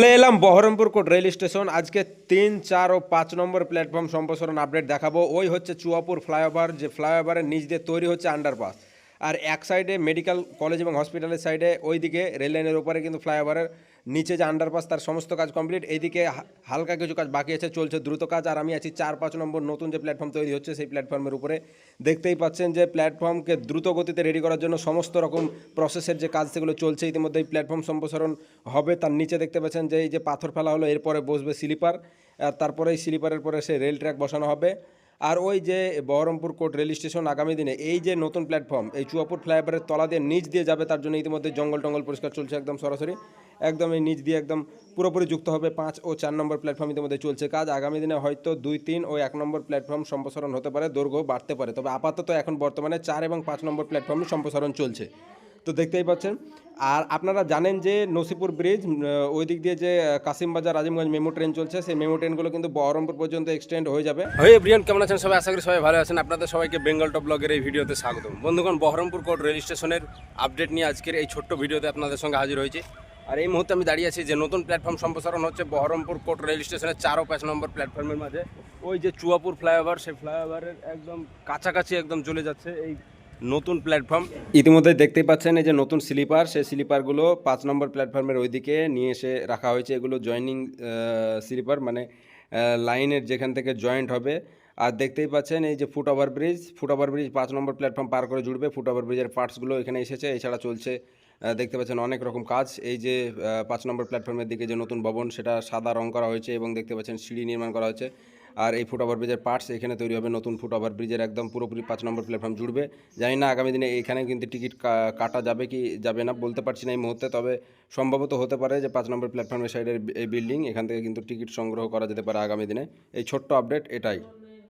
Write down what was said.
চলে এলাম Baharampur court rail station. আজকে তিন, চার ও পাঁচ নম্বর প্ল্যাটফর্ম সম্প্রসারণ আপডেট দেখাবো। ওই হচ্ছে চুয়াপুর ফ্লাইওভার, যে ফ্লাইওভারের নিচ দিয়ে তৈরি হচ্ছে আন্ডারপাস। আর এক সাইডে মেডিকেল কলেজ এবং হসপিটালের সাইডে ওইদিকে রেল লাইনের উপরে কিন্তু ফ্লাইওভারের নিচে যে আন্ডারপাস তার সমস্ত কাজ কমপ্লিট এইদিকে হালকা কিছু কাজ বাকি আছে, চলছে দ্রুত কাজ। আর আমি আছি চার পাঁচ নম্বর নতুন যে প্ল্যাটফর্ম তৈরি হচ্ছে, সেই প্ল্যাটফর্মের উপরে। দেখতেই পাচ্ছেন যে প্ল্যাটফর্মকে দ্রুত গতিতে রেডি করার জন্য সমস্ত রকম প্রসেসের যে কাজ, সেগুলো চলছে। ইতিমধ্যে এই প্ল্যাটফর্ম সম্প্রসারণ হবে। তার নিচে দেখতে পাচ্ছেন যে এই যে পাথর ফেলা হলো, এরপরে বসবে স্লিপার তারপরে এই স্লিপারের পরে সেই রেল ট্র্যাক বসানো হবে। আর ওই যে বহরমপুর কোর্ট রেল স্টেশন আগামী দিনে, এই যে নতুন প্ল্যাটফর্ম এই চুয়াপুর ফ্লাইওভারের তলা দিয়ে নিচ দিয়ে যাবে, তার জন্য ইতিমধ্যে জঙ্গল টঙ্গল পরিষ্কার চলছে একদম সরাসরি। একদম এই নিচ দিয়ে একদম পুরোপুরি যুক্ত হবে পাঁচ ও চার নম্বর প্ল্যাটফর্ম ইতিমধ্যে চলছে কাজ। আগামী দিনে হয়তো দুই, তিন ও এক নম্বর প্ল্যাটফর্ম সম্প্রসারণ হতে পারে, দৈর্ঘ্য বাড়তে পারে। তবে আপাতত এখন বর্তমানে চার এবং পাঁচ নম্বর প্ল্যাটফর্ম সম্প্রসারণ চলছে। তো দেখতেই পাচ্ছেন। আর আপনারা জানেন যে নসিপুর ব্রিজ ওই দিক দিয়ে যে কাসিমবাজার রাজিমগঞ্জ মেমো ট্রেন চলছে, সেই মেমো ট্রেনগুলো কিন্তু বহরমপুর পর্যন্ত এক্সটেন্ড হয়ে যাবে। হয়ে ব্রিয়ান কেমন আছেন? সবাই আশা করি সবাই ভালো আছেন। আপনাদের সবাইকে বেঙ্গল টপ ব্লগের এই ভিডিওতে স্বাগত বন্ধুগণ, বহরমপুর কোর্ট রেল স্টেশনের আপডেট নিয়ে আজকের এই ছোট্ট ভিডিওতে আপনাদের সঙ্গে হাজির হয়েছি। আর এই মুহূর্তে আমি দাঁড়িয়ে আছি যে নতুন প্ল্যাটফর্ম সম্প্রসারণ হচ্ছে বহরমপুর কোর্ট রেল স্টেশনের চার পাঁচ নম্বর প্ল্যাটফর্মের মাঝে। ওই যে চুয়াপুর ফ্লাইওভার সেই ফ্লাইওভারের একদম কাছাকাছি একদম চলে যাচ্ছে। এই নতুন প্ল্যাটফর্ম ইতিমধ্যে দেখতেই পাচ্ছেন এই যে নতুন স্লিপার সেই স্লিপারগুলো পাঁচ নম্বর প্ল্যাটফর্মের ওইদিকে নিয়ে এসে রাখা হয়েছে। এগুলো জয়েনিং স্লিপার মানে লাইনের যেখান থেকে জয়েন্ট হবে। আর দেখতেই পাচ্ছেন এই যে foot over bridge foot over bridge পাঁচ নম্বর প্ল্যাটফর্ম পার করে জুড়বে। ফুট ওভার ব্রিজের পার্টসগুলো এখানে এসেছে। এছাড়া চলছে দেখতে পাচ্ছেন অনেক রকম কাজ। এই যে পাঁচ নম্বর প্ল্যাটফর্মের দিকে যে নতুন ভবন, সেটা সাদা রং করা হয়েছে এবং দেখতে পাচ্ছেন সিঁড়ি নির্মাণ করা হয়েছে। আর এই ফুট ব্রিজের পার্টস এখানে তৈরি হবে। নতুন ফুট ব্রিজের একদম পুরোপুরি পাঁচ নম্বর প্ল্যাটফর্ম জুড়বে। জানি না আগামী দিনে এখানে কিন্তু টিকিট কাটা যাবে কি যাবে না, বলতে পারছি না এই মুহূর্তে। তবে সম্ভবত হতে পারে যে পাঁচ নম্বর প্ল্যাটফর্মের সাইডের এই বিল্ডিং এখান থেকে কিন্তু টিকিট সংগ্রহ করা যেতে পারে আগামী দিনে। এই ছোট্ট আপডেট এটাই।